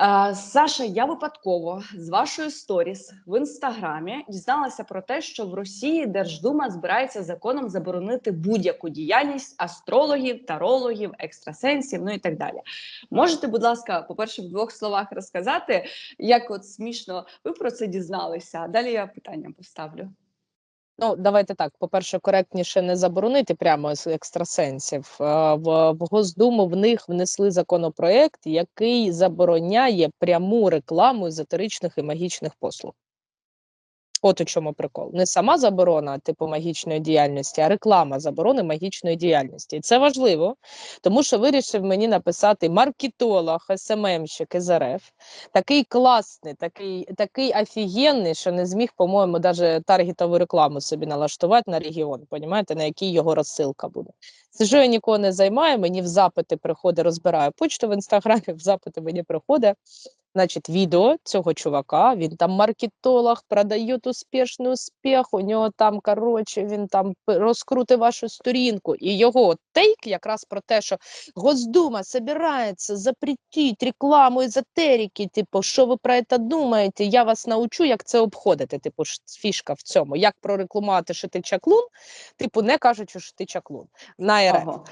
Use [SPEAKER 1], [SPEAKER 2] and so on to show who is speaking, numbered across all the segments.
[SPEAKER 1] Е, Саша, я випадково з вашої сторіс в інстаграмі дізналася про те, що в Росії Держдума збирається законом заборонити будь-яку діяльність астрологів, тарологів, екстрасенсів, ну і так далі. Можете, будь ласка, по-перше, в двох словах розказати, як от смішно ви про це дізналися? А далі я питання поставлю.
[SPEAKER 2] Ну, давайте так. По-перше, коректніше не заборонити прямо з екстрасенсів. Е, В, в Госдуму в них внесли законопроект, який забороняє пряму рекламу езотеричних і магічних послуг. От у чому прикол. Не сама заборона типу магічної діяльності, а реклама заборони магічної діяльності. І це важливо, тому що вирішив мені написати маркетолог, СММщик із РФ, такий класний, такий, такий офігенний, що не зміг, по-моєму, навіть таргетову рекламу собі налаштувати на регіон, понімаєте, на який його розсилка буде. Сижу, я нікого не займаю, мені в запити приходить, розбираю почту в інстаграмі, в запити мені приходить. Значить, відео цього чувака, він там маркетолог, продає успішний успіх, у нього там, коротше, він там розкрутить вашу сторінку. І його тейк якраз про те, що Госдума собирається запретити рекламу езотерики, типу, що ви про це думаєте? Я вас научу, як це обходити. Типу, фішка в цьому. Як прорекламувати, що ти чаклун, типу, не кажучи, що ти чаклун на РФ.
[SPEAKER 1] Ого.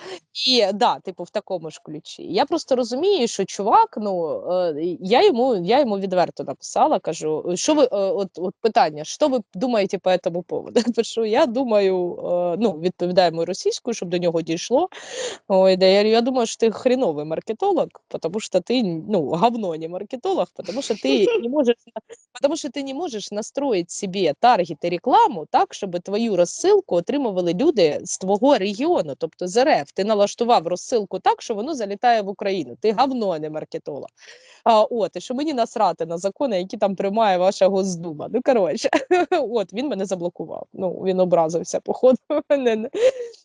[SPEAKER 2] І да, типу, в такому ж ключі. Я просто розумію, що чувак, ну е, я йому, я йому відверто написала, кажу, що ви е, от, от питання, що ви думаєте по цьому поводу? Пишу, я думаю, е, ну відповідаємо російською, щоб до нього дійшло. Ой, да, я, думаю, що ти хреновий маркетолог, тому що ти ну говно не маркетолог, тому що ти не можеш, потому що ти не можеш настроїти собі таргет і рекламу так, щоб твою розсилку отримували люди з твого регіону, тобто з РФ. Ти налаштував розсилку так, що воно залітає в Україну. Ти говно, не маркетолог. А, от, що мені насрати на закони, які там приймає ваша Госдума. Ну, коротше, от він мене заблокував. Ну, він образився, походу, не, не-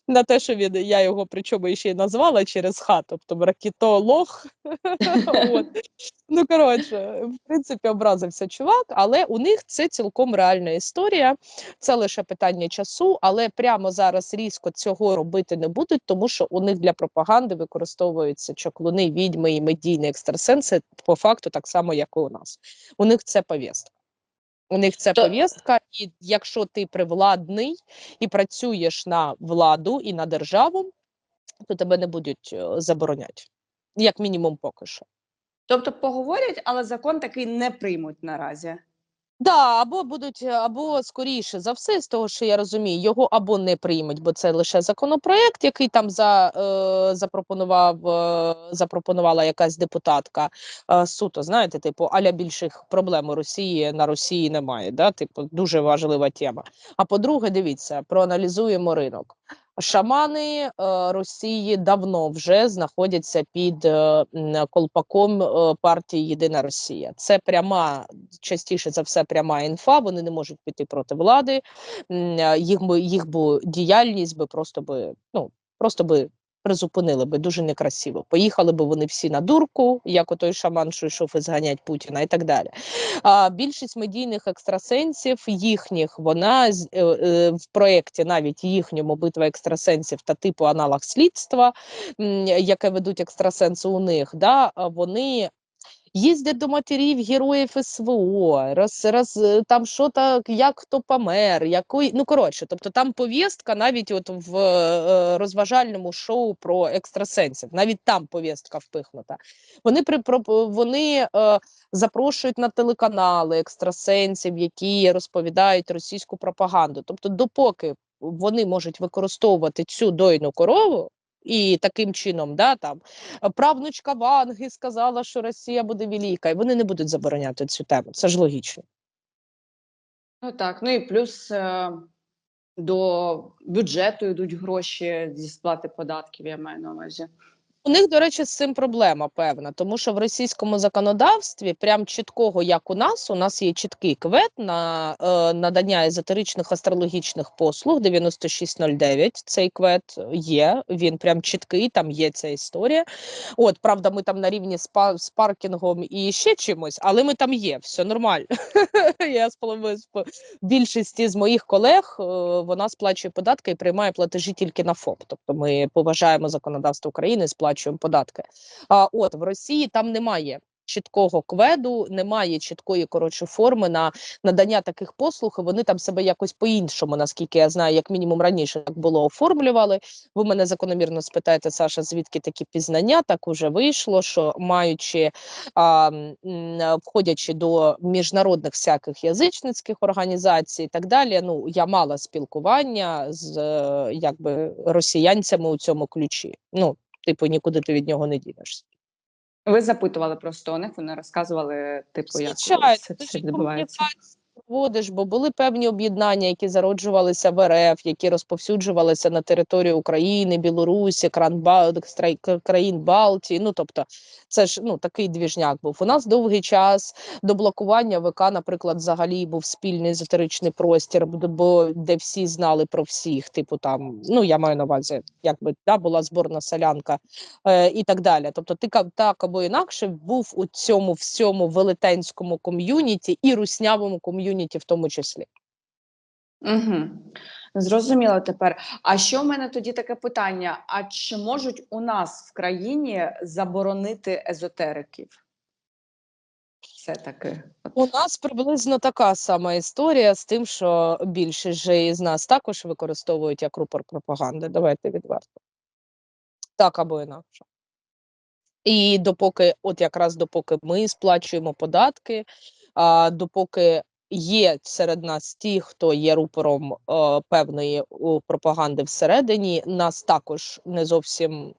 [SPEAKER 2] на те, що він, я його причому ще й назвала через хат, тобто маркетолог. от. Ну, коротше, в принципі, образився чувак, але у них це цілком реальна історія. Це лише питання часу, але прямо зараз різко цього робити не будуть, тому що у них для пропаганди використовуються чаклуни, відьми і медійні екстрасенси по факту так само, як і у нас. У них це повістка. У них це
[SPEAKER 1] То-
[SPEAKER 2] повістка, і якщо ти привладний і працюєш на владу і на державу, то тебе не будуть е, забороняти. Як мінімум, поки що.
[SPEAKER 1] Тобто поговорять, але закон такий не приймуть наразі.
[SPEAKER 2] Да, або будуть, е, або скоріше за все, з того, що я розумію, його або не приймуть, бо це лише законопроект, який там за, е, запропонував, е, запропонувала якась депутатка. Е, суто, знаєте, типу, аля більших проблем у Росії на Росії немає. Да? Типу, дуже важлива тема. А по-друге, дивіться, проаналізуємо ринок. Шамани е, Росії давно вже знаходяться під е, колпаком е, партії Єдина Росія. Це пряма, частіше за все, пряма інфа. Вони не можуть піти проти влади. Їх би їх би діяльність би просто би ну просто би призупинили би дуже некрасиво. Поїхали би вони всі на дурку, як отой шаман, що йшов і зганять Путіна, і так далі. А більшість медійних екстрасенсів їхніх вона е, е, в проєкті, навіть їхньому битва екстрасенсів та типу аналог слідства, яке ведуть екстрасенси у них, да, вони. Їздять до матерів героїв СВО, роз, роз, е, там що так, як хто помер, якої. Ну коротше, тобто там повістка навіть от в е, розважальному шоу про екстрасенсів, навіть там повістка впихнута. Вони при вони е, запрошують на телеканали екстрасенсів, які розповідають російську пропаганду. Тобто, допоки вони можуть використовувати цю дойну корову. І таким чином, да, там правнучка Ванги сказала, що Росія буде велика, і вони не будуть забороняти цю тему. Це ж логічно.
[SPEAKER 1] Ну так, ну і плюс е, до бюджету йдуть гроші зі сплати податків, я маю на увазі.
[SPEAKER 2] У них, до речі, з цим проблема певна, тому що в російському законодавстві, прям чіткого, як у нас, у нас є чіткий квет на е, надання езотеричних астрологічних послуг 9609. Цей квет є, він прям чіткий, там є ця історія. От, правда, ми там на рівні з, па- з паркінгом і ще чимось, але ми там є, все нормально. Я з половиною більшості з моїх колег е, вона сплачує податки і приймає платежі тільки на ФОП. Тобто ми поважаємо законодавство України, сплачуємо податки. А от в Росії там немає чіткого кведу, немає чіткої коротше форми на надання таких послуг. і Вони там себе якось по-іншому, наскільки я знаю, як мінімум раніше так було оформлювали. Ви мене закономірно спитаєте, Саша, звідки такі пізнання? Так уже вийшло, що маючи а, входячи до міжнародних всяких язичницьких організацій і так далі. Ну я мала спілкування з е, якби росіянцями у цьому ключі. Ну, типу, нікуди ти від нього не дінешся.
[SPEAKER 1] Ви запитували просто у них, вони розказували, типу, як
[SPEAKER 2] Звичайно,
[SPEAKER 1] це все відбувається.
[SPEAKER 2] Проводиш, бо були певні об'єднання, які зароджувалися в РФ, які розповсюджувалися на території України, Білорусі, країн Балтії. Ну тобто, це ж ну такий двіжняк був. У нас довгий час до блокування ВК, наприклад, взагалі був спільний езотеричний простір, бо- де всі знали про всіх. Типу там, ну я маю на увазі, якби да, була зборна солянка е, і так далі. Тобто, ти так або інакше був у цьому всьому велетенському ком'юніті і руснявому ком'юніті, в тому числі.
[SPEAKER 1] Угу. Зрозуміло тепер. А що в мене тоді таке питання? А чи можуть у нас в країні заборонити езотериків? Все таки.
[SPEAKER 2] У нас приблизно така сама історія з тим, що більшість же із нас також використовують як рупор пропаганди. Давайте відверто. Так або інакше. І допоки, от якраз допоки ми сплачуємо податки, а, допоки є серед нас ті, хто є рупором е, певної пропаганди всередині, нас також не зовсім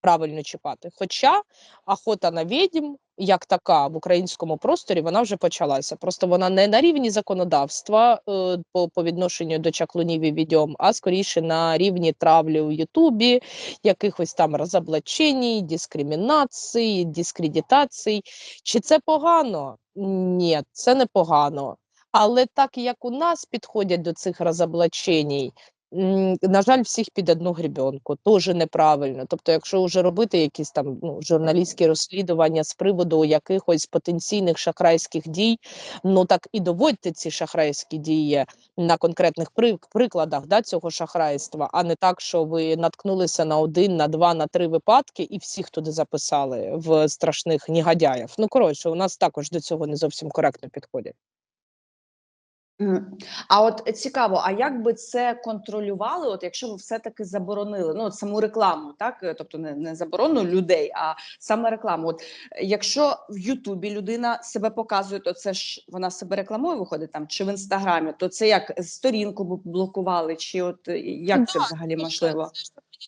[SPEAKER 2] правильно чіпати. Хоча охота на відьм, як така в українському просторі, вона вже почалася. Просто вона не на рівні законодавства е, по, по відношенню до чаклунів і відьом, а скоріше на рівні травлі у Ютубі, якихось там розоблачень, дискримінацій, дискредитацій. Чи це погано? Ні, це не погано. Але так як у нас підходять до цих розоблачень, на жаль, всіх під одну грібенку, теж неправильно. Тобто, якщо вже робити якісь там ну, журналістські розслідування з приводу якихось потенційних шахрайських дій, ну так і доводьте ці шахрайські дії на конкретних при- прикладах да, цього шахрайства, а не так, що ви наткнулися на один, на два, на три випадки і всіх туди записали в страшних негодяїв. Ну коротше, у нас також до цього не зовсім коректно підходять.
[SPEAKER 1] А от цікаво, а як би це контролювали, от якщо ви все-таки заборонили ну от саму рекламу, так Е, тобто не, не заборону людей, а саме рекламу. От е, якщо в Ютубі людина себе показує, то це ж вона себе рекламує, виходить там чи в інстаграмі, то це як сторінку б блокували, чи от е, як це взагалі можливо?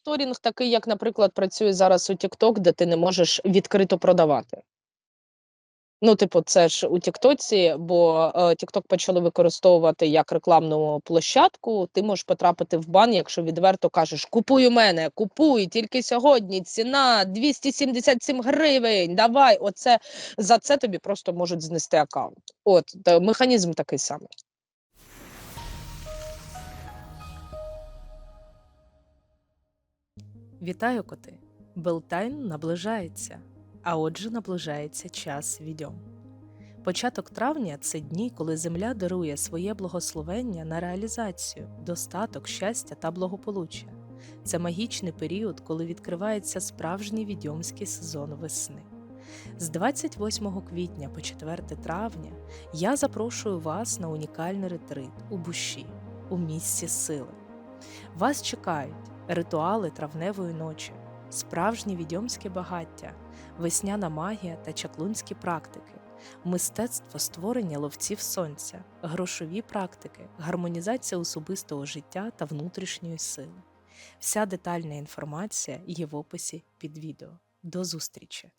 [SPEAKER 2] Моніторинг такий, як, наприклад, працює зараз у TikTok, де ти не можеш відкрито продавати. Ну, типу, це ж у Тіктоці, бо е, TikTok почали використовувати як рекламну площадку. Ти можеш потрапити в бан, якщо відверто кажеш: Купуй у мене, купуй тільки сьогодні. Ціна 277 гривень. Давай, оце за це тобі просто можуть знести аккаунт. От механізм такий самий.
[SPEAKER 3] Вітаю, коти! Белтайн наближається, а отже, наближається час відьом. Початок травня це дні, коли Земля дарує своє благословення на реалізацію, достаток, щастя та благополуччя. Це магічний період, коли відкривається справжній відьомський сезон весни. З 28 квітня по 4 травня я запрошую вас на унікальний ретрит у Буші, у місці сили. Вас чекають ритуали травневої ночі, справжнє відьомське багаття, весняна магія та чаклунські практики, мистецтво створення ловців сонця, грошові практики, гармонізація особистого життя та внутрішньої сили. Вся детальна інформація є в описі під відео. До зустрічі!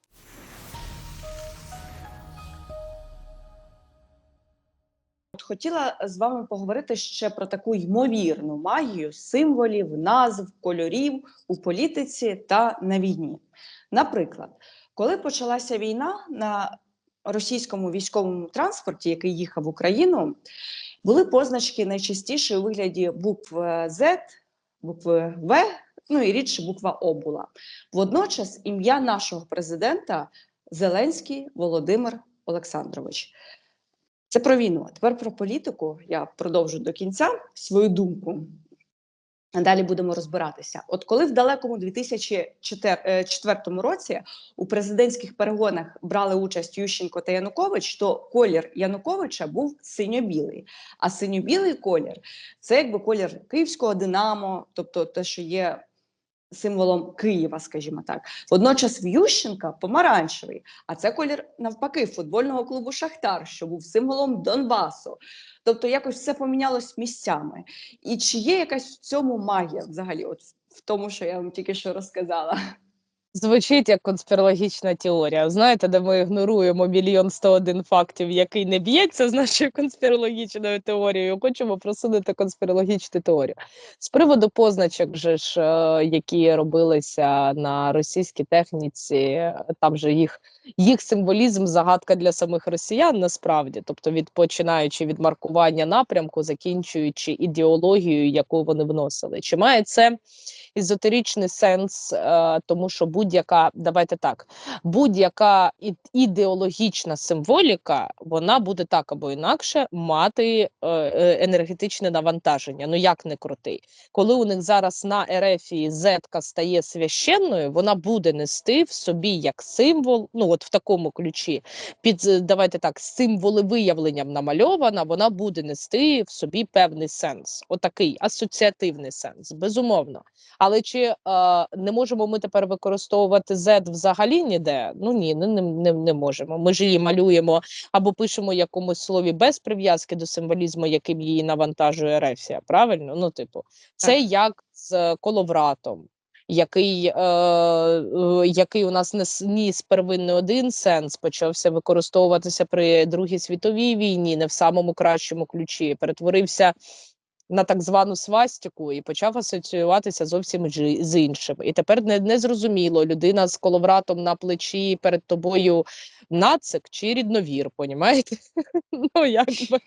[SPEAKER 1] От хотіла з вами поговорити ще про таку ймовірну магію символів, назв, кольорів у політиці та на війні. Наприклад, коли почалася війна на російському військовому транспорті, який їхав в Україну, були позначки найчастіше у вигляді букв е, Z, букви В, ну і рідше буква О була. Водночас ім'я нашого президента Зеленський Володимир Олександрович. Це про війну. А тепер про політику. Я продовжу до кінця свою думку. Далі будемо розбиратися. От коли в далекому 2004 році у президентських перегонах брали участь Ющенко та Янукович, то колір Януковича був синьо-білий. А синьо-білий колір це якби колір київського Динамо, тобто те, що є символом Києва, скажімо так. Водночас в Ющенка помаранчевий, а це колір навпаки футбольного клубу Шахтар, що був символом Донбасу. Тобто якось все помінялось місцями. І чи є якась в цьому магія взагалі, от в тому, що я вам тільки що розказала?
[SPEAKER 2] Звучить як конспірологічна теорія. Знаєте, де ми ігноруємо мільйон сто один фактів, який не б'ється з нашою конспірологічною теорією. Хочемо просунути конспірологічну теорію. З приводу позначок, же ж, е, які робилися на російській техніці, там же їх, їх символізм загадка для самих росіян насправді, тобто від починаючи від маркування напрямку, закінчуючи ідеологією, яку вони вносили. Чи має це? езотеричний сенс, е, тому що будь-яка, давайте так, будь-яка ідеологічна символіка, вона буде так або інакше мати е, е, енергетичне навантаження. Ну як не крутий. Коли у них зараз на Ерефії зетка стає священною, вона буде нести в собі як символ, ну от в такому ключі, під давайте так, символи виявленням намальована, вона буде нести в собі певний сенс, отакий асоціативний сенс, безумовно. Але чи е, не можемо ми тепер використовувати Z взагалі ніде? Ну ні, не, не, не, не можемо. Ми ж її малюємо або пишемо якомусь слові без прив'язки до символізму, яким її навантажує Ерефія. Правильно? Ну, типу, це
[SPEAKER 1] Так.
[SPEAKER 2] як з коловратом. Який, е, е, який у нас нес- ніс первинний один сенс, почався використовуватися при Другій світовій війні, не в самому кращому ключі, перетворився на так звану свастику і почав асоціюватися зовсім з іншим. І тепер не, не зрозуміло, людина з коловратом на плечі перед тобою нацик чи рідновір, понімаєте? ну, якби,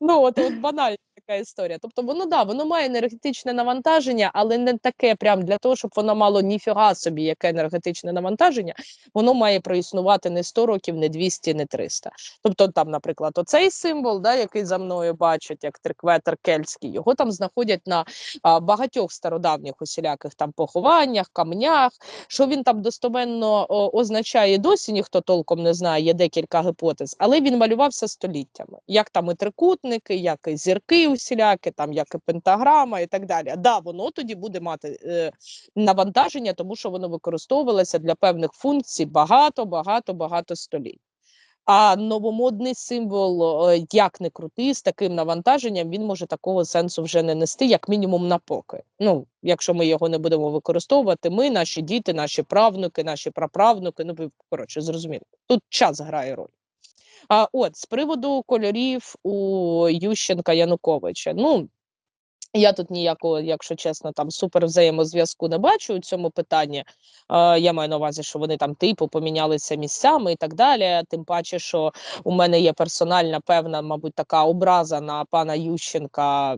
[SPEAKER 2] ну, от, от банальна така історія. Тобто воно да, воно має енергетичне навантаження, але не таке прям для того, щоб воно мало ніфіга собі яке енергетичне навантаження, воно має проіснувати не 100 років, не 200, не 300. Тобто, там, наприклад, оцей символ, да, який за мною бачать, як трикветер кельтський, його там знаходять на а, багатьох стародавніх усіляких там похованнях, камнях. Що він там достоменно о, означає, досі ніхто толком не знає, є декілька гіпотез, але він малювався століттями. Як там і трикутники, як і зірки усілякі, там як і пентаграма і так далі. Да, воно тоді буде мати е, навантаження, тому що воно використовувалося для певних функцій багато, багато, багато століть. А новомодний символ, як не крутий, з таким навантаженням, він може такого сенсу вже не нести, як мінімум на поки. Ну, якщо ми його не будемо використовувати, ми, наші діти, наші правнуки, наші праправнуки, ну коротше, зрозуміли. Тут час грає роль. А от з приводу кольорів у Ющенка Януковича. Ну я тут ніякого, якщо чесно, там супер взаємозв'язку не бачу у цьому питанні. Е, я маю на увазі, що вони там типу помінялися місцями і так далі. Тим паче, що у мене є персональна певна, мабуть, така образа на пана Ющенка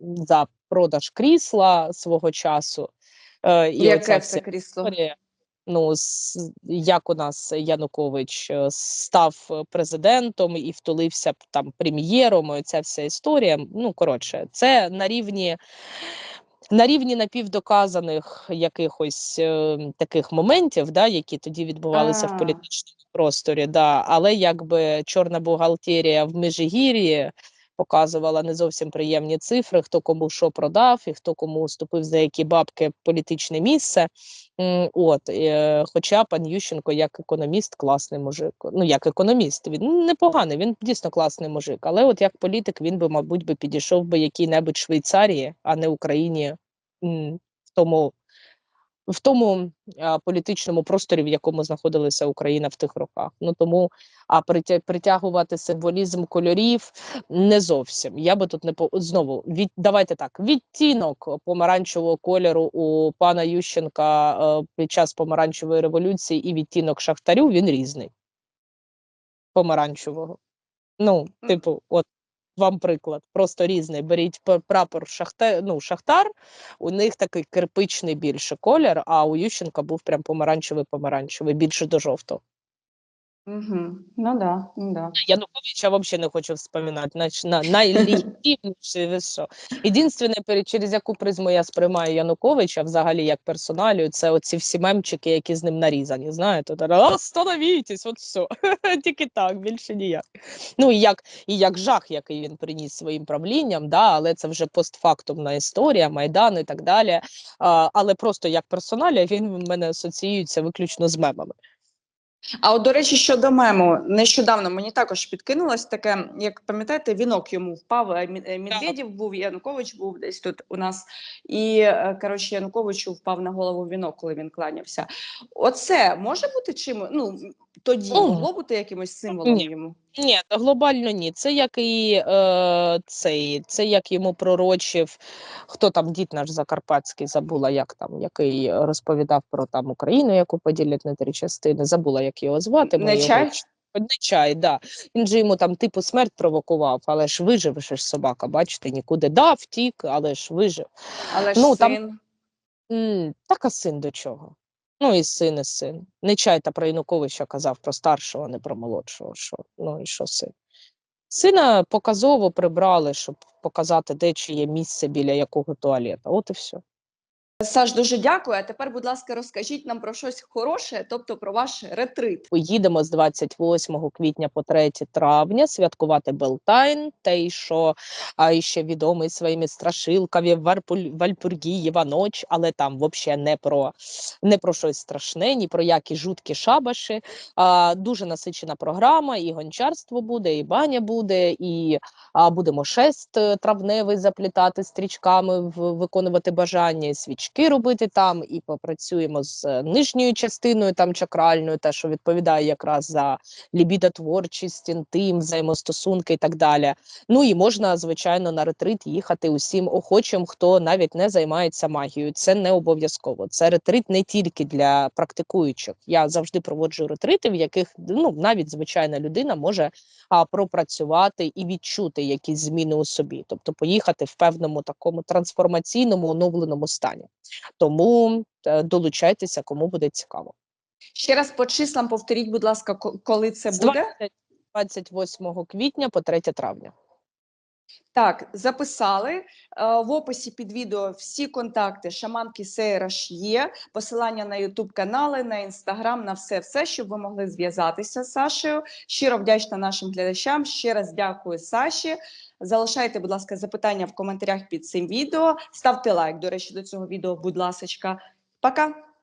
[SPEAKER 2] за продаж крісла свого часу. Е, і
[SPEAKER 1] Яке це крісло?
[SPEAKER 2] історія. Ну, як у нас Янукович е, став президентом і втулився там прем'єром, ця вся історія. Ну, коротше, це на рівні. На рівні напівдоказаних якихось е, таких моментів, да, які тоді відбувалися
[SPEAKER 1] А.
[SPEAKER 2] в політичному просторі, да, але якби чорна бухгалтерія в Межигір'ї показувала не зовсім приємні цифри, хто кому що продав і хто кому уступив за які бабки політичне місце. От, е, хоча пан Ющенко, як економіст, класний мужик. Ну, як економіст, він непоганий, він дійсно класний мужик. Але от як політик він би, мабуть, би підійшов би якій-небудь Швейцарії, а не Україні в тому, в тому а, політичному просторі, в якому знаходилася Україна в тих роках. Ну тому а притягувати символізм кольорів не зовсім. Я би тут не по знову від давайте так. Відтінок помаранчевого кольору у пана Ющенка е, під час помаранчевої революції і відтінок шахтарю він різний. Помаранчевого. Ну, типу, от вам приклад, просто різний. Беріть прапор шахта, ну, шахтар, у них такий кирпичний більше колір, а у Ющенка був прям помаранчевий помаранчевий, більше до жовтого.
[SPEAKER 1] Угу. Ну да, ну да.
[SPEAKER 2] Януковича взагалі не хочу вспоминати. Нач- на, найлегітимніший, ви що. Єдинственне, через яку призму я сприймаю Януковича взагалі як персоналію, це оці всі мемчики, які з ним нарізані. Знаєте, та, остановітесь, от все. Тільки так, більше ніяк. Ну і як, і як жах, який він приніс своїм правлінням, да, але це вже постфактумна історія, Майдан і так далі. А, але просто як персоналія він в мене асоціюється виключно з мемами.
[SPEAKER 1] А от, до речі, щодо мему, нещодавно мені також підкинулось таке, як пам'ятаєте, вінок йому впав. е, е, Медведєв був, Янукович був десь тут у нас. І е, коротше, Януковичу впав на голову вінок, коли він кланявся. Оце може бути чим? Ну тоді
[SPEAKER 2] Ну,
[SPEAKER 1] могло бути якимось символом
[SPEAKER 2] ні.
[SPEAKER 1] йому.
[SPEAKER 2] Ні, глобально ні. Це як і е, цей, це як йому пророчив, хто там дід наш Закарпатський, забула, як там, який розповідав про там Україну, яку поділять на три частини. Забула, як його звати. ми його
[SPEAKER 1] Нечай?
[SPEAKER 2] ч- Нечай, да. Він же йому там типу смерть провокував, але ж вижив ж собака, бачите, нікуди дав, втік, але ж вижив.
[SPEAKER 1] Але ж
[SPEAKER 2] Ну, там-
[SPEAKER 1] син.
[SPEAKER 2] М, так а син до чого? Ну і син, і син. Не чайта про Януковича казав про старшого, а не про молодшого. Що? Ну і що син? Сина показово прибрали, щоб показати, де чи є місце біля якого туалета. От і все.
[SPEAKER 1] Саш, дуже дякую. А тепер, будь ласка, розкажіть нам про щось хороше, тобто про ваш ретрит.
[SPEAKER 2] Поїдемо з 28 квітня по 3 травня святкувати Белтайн, той, що а, ще відомий своїми страшилками Вальпургієва ноч, але там взагалі не про, не про щось страшне, ні про які жуткі шабаші. А, дуже насичена програма, і гончарство буде, і баня буде, і а, будемо шест травневий заплітати стрічками, в- виконувати бажання, і свічки робити там, і попрацюємо з е, нижньою частиною, там чакральною, те, що відповідає якраз за лібідотворчість, інтим, взаємостосунки і так далі. Ну і можна, звичайно, на ретрит їхати усім охочим, хто навіть не займається магією. Це не обов'язково. Це ретрит не тільки для практикуючих. Я завжди проводжу ретрити, в яких ну навіть звичайна людина може а, пропрацювати і відчути якісь зміни у собі, тобто поїхати в певному такому трансформаційному оновленому стані. Тому е, долучайтеся, кому буде цікаво.
[SPEAKER 1] Ще раз по числам повторіть, будь ласка, коли це буде?
[SPEAKER 2] 20 28 квітня по 3 травня.
[SPEAKER 1] Так, записали. Е, В описі під відео всі контакти шаманки Сейраш є. Посилання на Ютуб канали, на інстаграм, на все, все, щоб ви могли зв'язатися з Сашею. Щиро вдячна нашим глядачам. Ще раз дякую Саші. Залишайте, будь ласка, запитання в коментарях під цим відео. Ставте лайк. До речі, до цього відео, будь ласка. Пока.